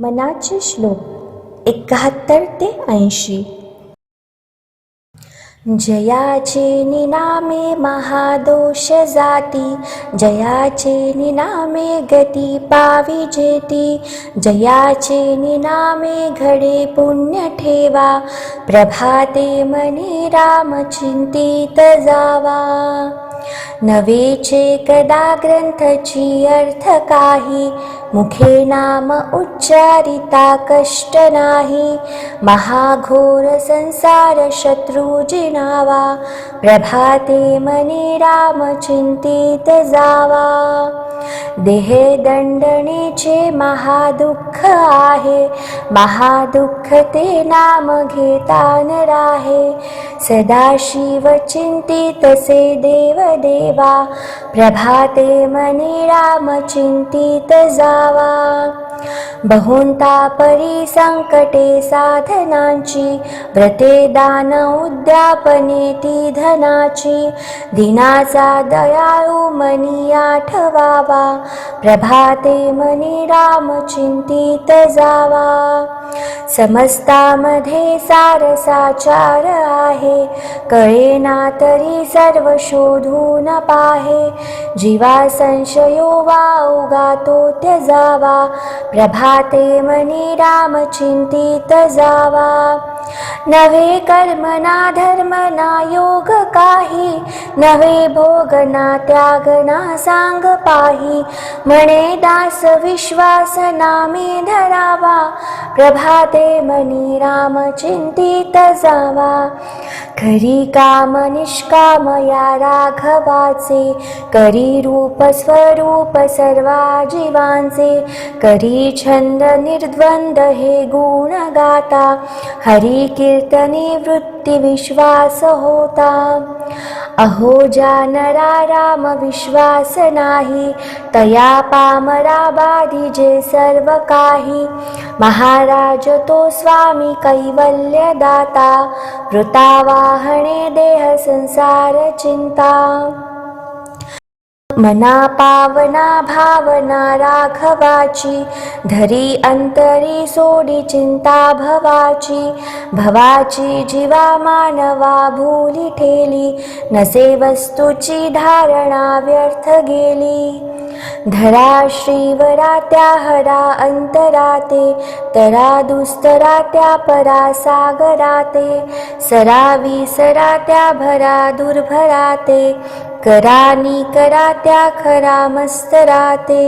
मनाचे श्लोक एकाहत्तर ते ऐंशी. जयाचे निनामे महादोष जाती जयाचे निनामे गती पावी जेती जयाचे निनामे घडे पुण्य ठेवा प्रभाते मनी राम चिंतित जावा. नवेचे कदा ग्रंथची अर्थ काही मुखे नाम उच्चारिता कष्ट नाही। महाघोर संसार शत्रू जिनावा प्रभाते मनी राम चिंतित जावा देहे दंडणेचे महादुःख आहे. महादुःख ते नाम घेता राहे सदाशिव चिंतितसे देव देवा प्रभाते मनी राम चिंतित जावा. बहुंता परी संकटे साधनांची व्रते दान उद्यापने ती धनाची दिनाचा दयाळू मनी आठवावा प्रभाते मनी राम चिंतित जावा. समस्तामध्ये सारसाचार आहे कळेना तरी सर्व शोधून पाहे. जीवा संशयो वा उगातो त्यजावा ते मनी राम चिंतित जावा। नवे कर्म ना धर्म ना योग काही नवे भोग ना त्याग ना सांग पाही. म्हणे दास विश्वास नामे धरावा प्रभाते मनी राम चिंतित जावा. खरी काम निष्काम या राघवाचे करी रूप स्वरूप सर्वा जीवांचे करी छंद निर्द्वंद हे गुण गाता. हरी हरिकीर्तने वृत्तिविश्वास होता अहो कीर्तनिवृत्तिविश्वासहोता अहोजा नाही तया पामरा बाधि जे सर्व काही महाराज तो स्वामी कैवल्यदाता संसार देहसंसारचिन्ता मना पावना भावना राघवाची धरी अंतरी सोडी चिंता भवाची भवाची जीवा मानवा भूली ठेली नसे वस्तूची धारणा व्यर्थ गेली. धरा श्रीवरा त्या हरा अंतराते तरा दुस्तरा त्या परा सागराते सरा सरा त्या भरा दुर्भराते करानी करा त्या खरा मस्तराते